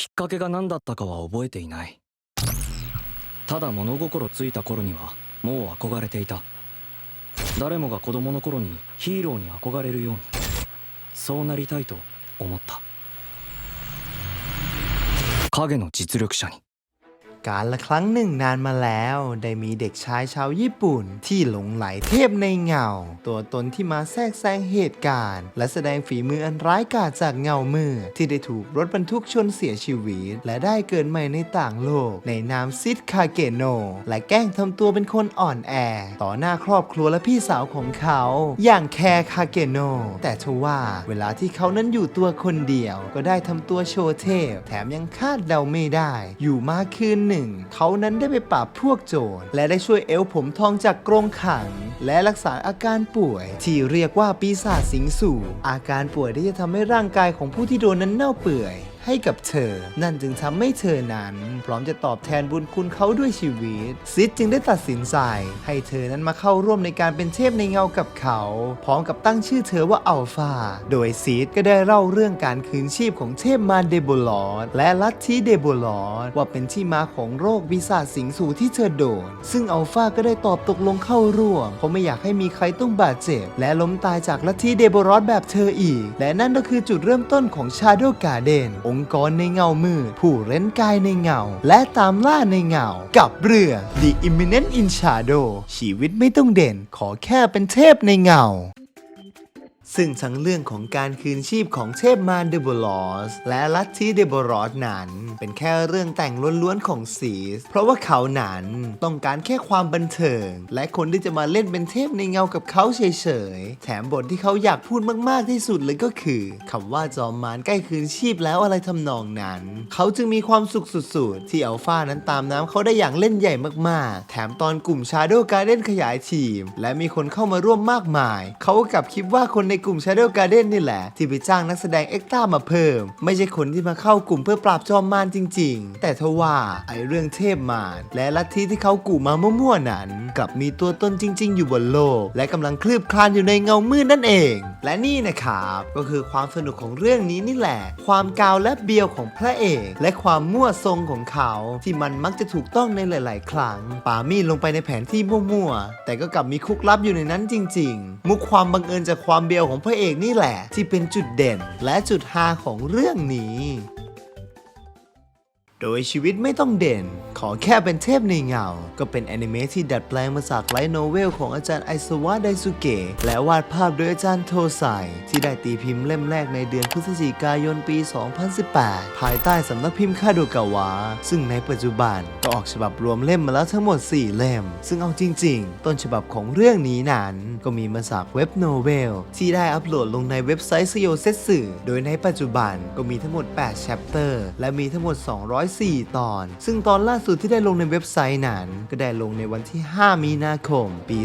きっかけが何だったかは覚えていない。ただ物心ついた頃にはもう憧れていた。誰もが子供の頃にヒーローに憧れるようにそうなりたいと思った。影の実力者に。 การละครั้งหนึ่งนานมาแล้ว ได้มีเด็กชายชาวญี่ปุ่น ที่หลงไหลเทพในเงา ตัวตนที่มาแทรกแซงเหตุการณ์ และแสดงฝีมืออันร้ายกาจจากเงามืดที่ได้ถูกรถบรรทุกชนเสียชีวิต และได้เกิดใหม่ในต่างโลก ในนามซิดคาเกโน และแกล้งทำตัวเป็นคนอ่อนแอ ต่อหน้าครอบครัวและพี่สาวของเขา อย่างแคร์คาเกโน แต่ทว่าเวลาที่เขานั้นอยู่ตัวคนเดียว ก็ได้ทำตัวโชว์เทพ แถมยังคาดเดาไม่ได้ อยู่มาคืนหนึ่ง เขานั้นได้ไปปราบพวกโจร และได้ช่วยเอลผมทองจากกรงขัง และรักษาอาการป่วย ที่เรียกว่าปีศาจสิงสู่ อาการป่วยที่จะทำให้ร่างกายของผู้ที่โดนนั้นเน่าเปื่อย ให้กับเธอ นั่นจึงทำให้เธอนั้น พร้อมจะตอบแทนบุญคุณเขาด้วยชีวิต ซิดจึงได้ตัดสินใจ ให้เธอนั้นมาเข้าร่วมในการเป็นเทพในเงากับเขา พร้อมกับตั้งชื่อเธอว่าอัลฟา โดยซีดก็ได้เล่าเรื่องการคืนชีพของเทพมารเดโบลอดและลัทธิเดโบลอดว่าเป็นที่มาของโรควิสาจสิงสู่ที่เธอโดน ซึ่งอัลฟาก็ได้ตอบตกลงเข้าร่วม เพราะไม่อยากให้มีใครต้องบาดเจ็บ และล้มตายจากลัทธิเดโบลอดแบบเธออีก และนั่นก็คือจุดเริ่มต้นของชาโดกาเดนองค์กรในเงามืด ผู้เร้นกายในเงา และตามล่าในเงา กับเรื่อง The Imminent in Shadow ชีวิตไม่ต้องเด่น ขอแค่เป็นเทพในเงา ซึ่งทั้งเรื่องของการคืนชีพของเทพมารเดโบลอสและลัทธิเดโบรอสนั้น เป็นแค่เรื่องแต่งล้วนๆของซีส เพราะว่าเขานั้นต้องการแค่ความบันเทิง และคนที่จะมาเล่นเป็นเทพในเงากับเขาเฉยๆ แถมบทที่เขาอยากพูดมากๆที่สุดเลยก็คือคำว่าจอมมารใกล้คืนชีพแล้วอะไรทำนองนั้น เขาจึงมีความสุขสุดๆ ที่อัลฟานั้นตามน้ำเขาได้อย่างเล่นใหญ่มากๆ แถมตอนกลุ่มชาโดว์การเด้นขยายทีม และมีคนเข้ามาร่วมมากมาย เขาก็กลับคิดว่าคนในกลุ่ม Shadow Garden นี่แหละ ที่ไปจ้างนักแสดงเอ็กต้ามาเพิ่ม ไม่ใช่คนที่มาเข้ากลุ่มเพื่อปราบจอมมารจริง ๆ แต่ทว่าไอเรื่องเทพมารและลัทธิที่เขากู่มามั่วๆนั้น กลับมีตัวตนจริง ๆ อยู่บนโลก และกำลังคลืบคลานอยู่ในเงามืดนั่นเอง และนี่นะครับก็คือความสนุกของเรื่องนี้นี่แหละ ความกาวและเบียวของพระเอก และความมั่วทรงของเขาที่มันมักจะถูกต้องในหลาย ๆ ครั้งป่ามีดลงไปในแผนที่มั่วๆแต่ก็กลับมีคุกลับอยู่ในนั้นจริง ๆ มุกความบังเอิญจากความเบียวของพระเอกนี่แหละ ที่เป็นจุดเด่นและจุดฮาของเรื่องนี้ โดยชีวิตไม่ต้องเด่น ขอแค่เป็นเทพในเงา ก็เป็นแอนิเมะที่ดัดแปลงมาจากไลท์โนเวลของอาจารย์ไอซวะไดสุเกะและวาดภาพโดยอาจารย์โทไซที่ได้ตีพิมพ์เล่มแรกในเดือนพฤศจิกายนปี 2018 ภายใต้สำนักพิมพ์คาโดกาวะ ซึ่งในปัจจุบันก็ออกฉบับรวมเล่มมาแล้วทั้งหมด 4 เล่ม ซึ่งเอาจริง ๆ ต้นฉบับของเรื่องนี้นั้น ก็มีมาจากเว็บโนเวลที่ได้อัปโหลดลงในเว็บไซต์สโยเซสึโดยในปัจจุบันก็มีทั้งหมด8 chapter และมีทั้งหมด 200 204 ตอน ซึ่งตอนล่าสุดที่ได้ลงในเว็บไซต์นั้น ก็ได้ลงในวันที่ 5 มีนาคม ปี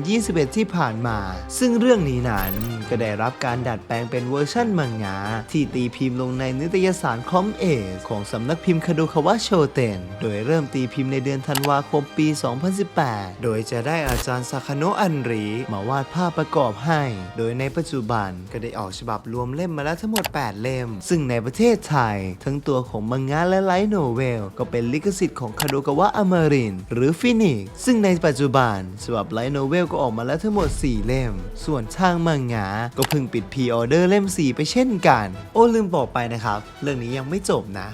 2021 ที่ผ่านมา ซึ่งเรื่องนี้นั้นก็ได้รับการดัดแปลงเป็นเวอร์ชั่นมังงะที่ตีพิมพ์ลงในนิตยสารคอมเอสของสำนักพิมพ์คาโดคาวะโชเตน โดยเริ่มตีพิมพ์ในเดือนธันวาคมปี 2018 โดยจะได้อาจารย์ซาคาโนะอันริมาวาดภาพประกอบให้ โดยในปัจจุบันก็ได้ออกฉบับรวมเล่มมาแล้วทั้งหมด 8 เล่ม ซึ่งในประเทศไทย ทั้งตัวของมังงะและไลโนเวลก็เป็นลิขสิทธิ์ของคาโดกาวะอมารินหรือฟินิกซึ่งในปัจจุบันฉบับไลท์โนเวลก็ออกมาแล้วทั้งหมด 4 เล่ม ส่วนทางมังงะก็เพิ่งปิดพรีออเดอร์เล่ม 4 ไปเช่นกัน โอ้ลืมบอกไปนะครับ เรื่องนี้ยังไม่จบนะ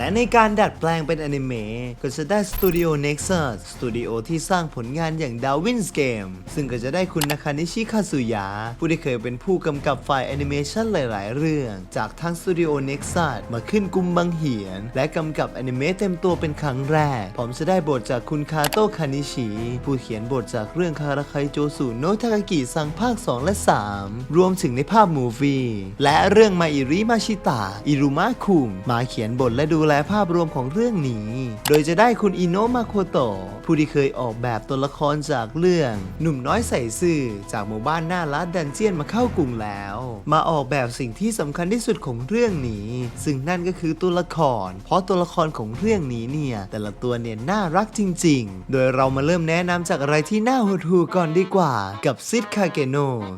และในการดัดแปลงเป็นอนิเมะก็จะได้สตูดิโอ Nexus สตูดิโอที่สร้างผลงานอย่าง Darwin's Game ซึ่งก็จะได้คุณนาคานิชิคาสุยะผู้ที่เคยเป็นผู้กำกับฝ่ายแอนิเมชันหลาย ๆ เรื่อง จากทางสตูดิโอ Nexus มาขึ้นกุมบังเหียน และกำกับแอนิเมะเต็มตัวเป็นครั้งแรกพร้อมจะได้บทจากคุณคาโตะคานิชิ ผู้เขียนบทจากเรื่องคาราไคโจสุโนะทากากิซังภาค 2 และ 3 รวมถึงในภาพมูฟี่และเรื่องมาอิริมาชิตะอิรุมะคุงมาเขียนบทและดูแลภาพรวมของเรื่องนี้ โดยจะได้คุณอิโนะมาโคโตะผู้ที่เคยออกแบบตัวละครจากเรื่อง หนุ่มน้อยใส่ซื่อจากหมู่บ้านหน้ารัดดันเจียนมาเข้ากรุงแล้ว มาออกแบบสิ่งที่สำคัญที่สุดของเรื่องนี้ ซึ่งนั่นก็คือตัวละคร เพราะตัวละครของเรื่องนี้เนี่ย แต่ละตัวเนี่ยน่ารักจริง ๆ โดยเรามาเริ่มแนะนำจากอะไรที่น่าหดหู่ก่อนดีกว่า กับซิดคาเกโน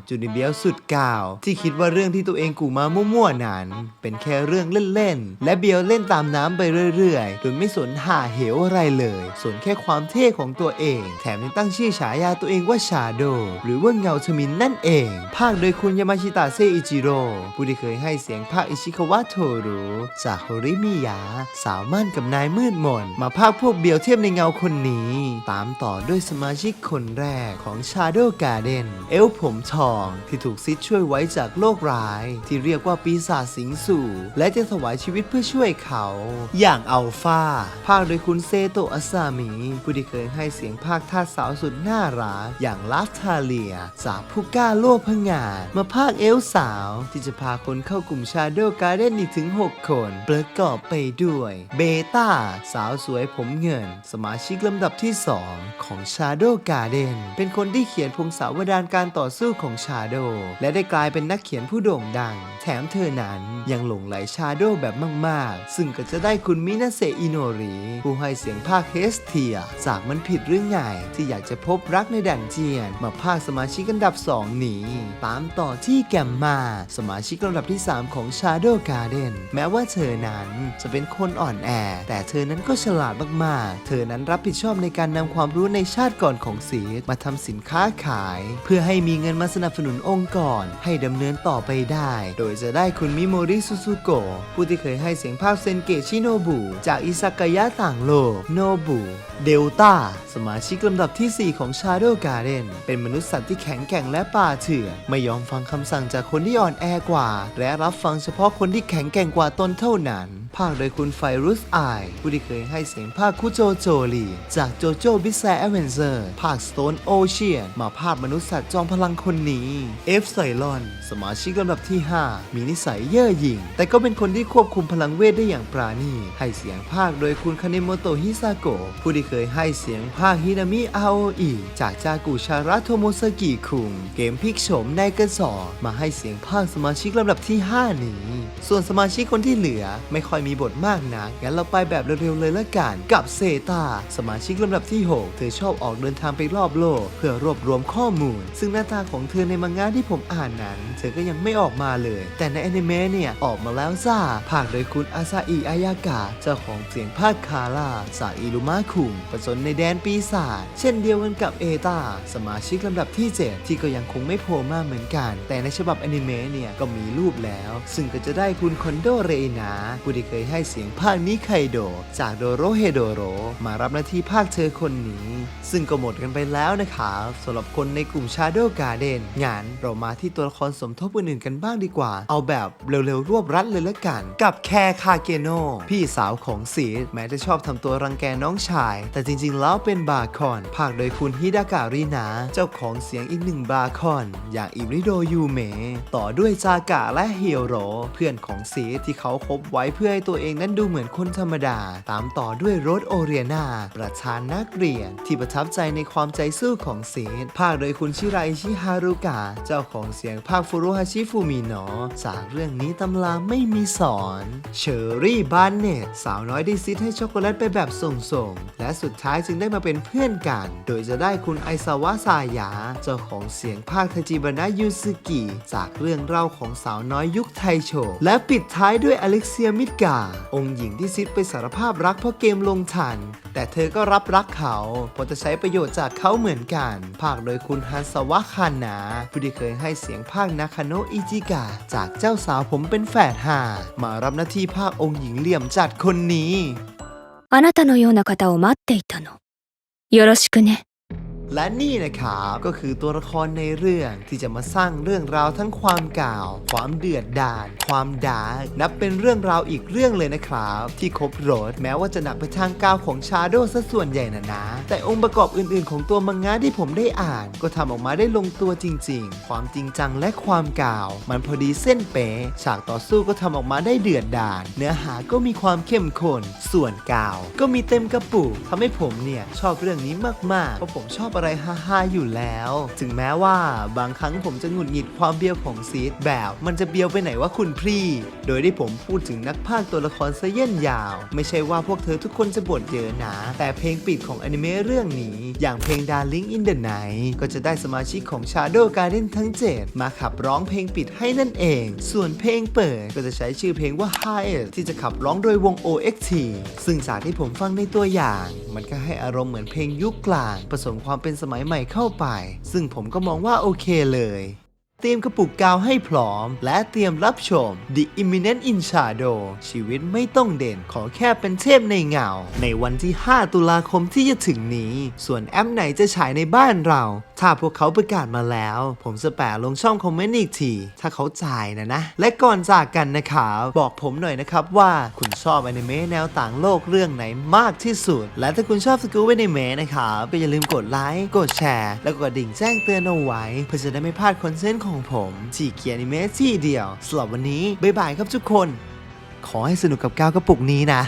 จูนิเบียวสุดกาว ที่คิดว่าเรื่องที่ตัวเองกูมามั่วๆนั้น เป็นแค่เรื่องเล่นๆและเบียวเล่นตามน้ำไปเรื่อยๆ โดยไม่สนหาเหวอะไรเลย สนแค่ความเท่ของตัวเอง แถมยังตั้งชื่อฉายาตัวเองว่าชาโด หรือว่าเงาทมินนั่นเอง ภาคโดยคุณยามาชิตะเซอิจิโร่ผู้ที่เคยให้เสียงภาคอิชิคาวะโทรุจากโฮริมิยะสาวมั่นกับนายมืดมน มาภาคพวกเบียวเทียบในเงาคนนี้ ตามต่อด้วยสมาชิกคนแรกของ Shadow Garden เอลผมทองที่ถูกซิดช่วยไว้จากโลกร้าย ที่เรียกว่าปีศาจสิงสู่ และจะถวายชีวิตเพื่อช่วยเขาอย่างอัลฟาภาคโดยคุณเซโตะอาซามิผู้ที่เคยให้เสียงภาคทาสสาวสุดน่ารักอย่างลาฟทาเลียจากผู้กล้าโลภพงาดมาภาคเอลสาว ที่จะพาคนเข้ากลุ่ม Shadow Garden อีกถึง 6 คน ประกอบไปด้วยเบต้าสาวสวยผมเงิน สมาชิกลำดับที่ 2 ของ Shadow Garden เป็นคนที่เขียนพงศาวดารการต่อสู้ของ Shadow และได้กลายเป็นนักเขียนผู้โด่งดัง แถมเธอนั้นยังหลงไหล Shadow แบบมาก ๆ ซึ่งก็จะได้คุณมินาเซอิโนริ ผู้ให้เสียงภาคเฮสเทียจากมันผิดหรือไงที่อยากจะพบรักในแดนเจียน มาภาคสมาชิกอันดับ 2 นี้ ตามต่อที่แกมมา สมาชิกลำดับที่ 3 ของ Shadow Garden แม้ว่าเธอนั้นจะเป็นคนอ่อนแอ แต่เธอนั้นก็ฉลาดมากๆ เธอนั้นรับผิดชอบในการนำความรู้ในชาติก่อนของซีดมาทำสินค้าขาย เพื่อให้มีเงินมาสนับสนุนองค์กรให้ดำเนินต่อไปได้ โดยจะได้คุณมิโมริซูซูโกะผู้ที่เคยให้เสียงภาคเซนเกะชิโนบุ จากอิซากายะต่างโลก โนบุ เดลต้า สมาชิกลำดับทีสี่ 4 ของ Shadow Garden เป็นมนุษย์สัตว์ที่แข็งแกร่งและป่าเถื่อนไม่ยอมฟังคำสั่งจากคนที่อ่อนแอกว่า และรับฟังเฉพาะคนที่แข็งแกร่งกว่าตนเท่านั้น ภาคโดยคุณไฟรุสไอผู้ที่เคยให้เสียงภาคคุโจโจลี จากโจโจบิแซแอเวนเจอร์ภาค Stone Ocean มาภาคมนุษย์สัตว์จอมพลังคนนี้ เอฟไซลอน สมาชิกลำดับที่ 5 มีนิสัยเย่อหยิ่ง แต่ก็เป็นคนที่ควบคุมพลังเวทได้อย่างปราณีให้เสียงภาคโดยคุณคาเนโมโตฮิซาโกะผู้ที่เคยให้เสียงภาคฮินามิอาโออิจากจากุชาระโทโมสกิคุง เกมพิกโฉมในกระสอมาให้เสียงภาคสมาชิกลำดับที่ 5 นี้ ส่วนสมาชิกคนที่เหลือไม่ค่อยมีบทมากนักงั้นเราไปแบบเร็วๆเลยละกันกับเซตาสมาชิกลำดับที่ 6 เธอชอบออกเดินทางไปรอบโลก เพื่อรวบรวมข้อมูล ซึ่งหน้าตาของเธอในมังงะที่ผมอ่านนั้น เธอก็ยังไม่ออกมาเลย แต่ในแอนิเมะเนี่ย ออกมาแล้วจ้าภาคโดยคุณอาซาอิอายากะเจ้าของเสียงภาคคาร่าจาอิรุมะคุงผสมในแดนปีศาจเช่นเดียวกันกับเอตาสมาชิกลำดับที่ 7 ที่ก็ยังคงไม่โผล่มาเหมือนกัน แต่ในฉบับแอนิเมะเนี่ยก็มีรูปแล้ว ซึ่งก็จะได้คุณคอนโดเรนาผู้ที่เคยให้เสียงภาคนิไคโด จากโดโรเฮโดโรมารับหน้าที่ภาคเธอคนนี้ ซึ่งก็หมดกันไปแล้วนะครับสำหรับคนในกลุ่ม Shadow Garden งานเรามาที่ตัวละครสมทบอื่นๆกันบ้างดีกว่า เอาแบบเร็วๆ รวบรัดเลยละกัน กับแคร์คาเกโนพี่สาวของซีดแม้จะชอบทำตัวรังแกน้องชาย แต่จริงๆ แล้วเป็นบาคอนภาคโดยคุณฮิดาการินา เจ้าของเสียงอีกหนึ่งบาคอน อย่างอิริโดยูเมะต่อด้วยจากะและเฮียโรเพื่อนของซีดที่เขาคบไว้เพื่อให้ตัวเองนั้นดูเหมือนคนธรรมดา ตามต่อด้วยโรสโอเรียนาประธานนักเรียน ที่ประทับใจในความใจสู้ของเซีดภาคโดยคุณชิไรชิฮารุกะเจ้าของเสียงภาคฟุรุฮาชิฟูมิโนะจากเรื่องนี้ตำราไม่มีสอนเชอรี่บานเนตสาวน้อยที่ซิดให้ช็อกโกแลตไปแบบส่งๆและสุดท้ายจึงได้มาเป็นเพื่อนกัน โดยจะได้คุณไอซาวะซายะเจ้าของเสียงภาคทาจิบานะยูซึกิจากเรื่องเล่าของสาวน้อยยุคไทโช และปิดท้ายด้วยอเล็กเซียมิดกองค์หญิงที่ซิดไปสารภาพรักเพราะเกมลงทัน แต่เธอก็รับรักเขาเพราะจะใช้ประโยชน์จากเขาเหมือนกัน ภาคโดยคุณฮันสวะคานาผู้ที่เคยให้เสียงภาคนาคาโนะอิจิกะ จากเจ้าสาวผมเป็นแฝดห่ามารับหน้าที่ภาคองค์หญิงเหลี่ยมจัดคนนี้ あなたのような方を待っていたの。よろしくね。 และนี่นะครับก็คือตัวละครในเรื่องที่จะมาสร้างเรื่องราวทั้งความกล่าว ความเดือดดาลความดาร์กนับเป็นเรื่องราวอีกเรื่องเลยนะครับ ที่ครบรถแม้ว่าจะหนักไปทางกาวของชาโดซะส่วนใหญ่นะนะ แต่องค์ประกอบอื่นๆ ของตัวมังงะที่ผมได้อ่าน ก็ทำออกมาได้ลงตัวจริง ๆ ความจริงจังและความกล่าว มันพอดีเส้นเป๊ะฉากต่อสู้ก็ทำออกมาได้เดือดดาลเนื้อหาก็มีความเข้มข้นส่วนกล่าว ก็มีเต็มกระปุกทำให้ผมเนี่ยชอบเรื่องนี้มากๆเพราะผมชอบอะไรฮาๆอยู่แล้ว ถึงแม้ว่าบางครั้งผมจะหงุดหงิดความเบี้ยวของซีดแบบ มันจะเบี้ยวไปไหนว่าคุณพรีโดยที่ผมพูดถึงนักพากย์ตัวละครซะเย่นยาว ไม่ใช่ว่าพวกเธอทุกคนจะบ่นเยอะนะแต่เพลงปิดของอนิเมะเรื่องนี้ อย่างเพลง Darling in the Night ก็จะได้สมาชิกของ Shadow Garden ทั้ง 7 มาขับร้องเพลงปิดให้นั่นเอง ส่วนเพลงเปิดก็จะใช้ชื่อเพลงว่า High ที่จะขับร้องโดยวง OXT ซึ่งจากที่ผมฟังในตัวอย่าง มันก็ให้อารมณ์เหมือนเพลงยุคกลาง ผสมความเป็นสมัยใหม่เข้าไป ซึ่งผมก็มองว่าโอเคเลยเตรียมกระปุกกาวให้พร้อม และเตรียมรับชม The Imminent in Shadow ชีวิตไม่ต้องเด่นขอแค่เป็นเทพในเงา ในวันที่ 5 ตุลาคมที่จะถึงนี้ ส่วนแอปไหนจะฉายในบ้านเรา ถ้าพวกเขาประกาศมาแล้ว ผมจะแปะลงช่องคอมเมนต์อีกที ถ้าเขาจ่ายนะนะ และก่อนจากกันนะครับบอกผมหน่อยนะครับว่าคุณชอบอนิเมะแนวต่างโลกเรื่องไหนมากที่สุด และถ้าคุณชอบสกู๊ปอนิเมะนะครับก็อย่าลืมกดไลค์กดแชร์ แล้วก็ดดิ่งแจ้งเตือนเอาไว้ เพื่อจะได้ไม่พลาดคอนเทนต์ของผมที่เกียร์อนิเมะที่เดียวสำหรับวันนี้บ๊ายบายครับทุกคน ขอให้สนุกกับก้าวกระปุกนี้นะ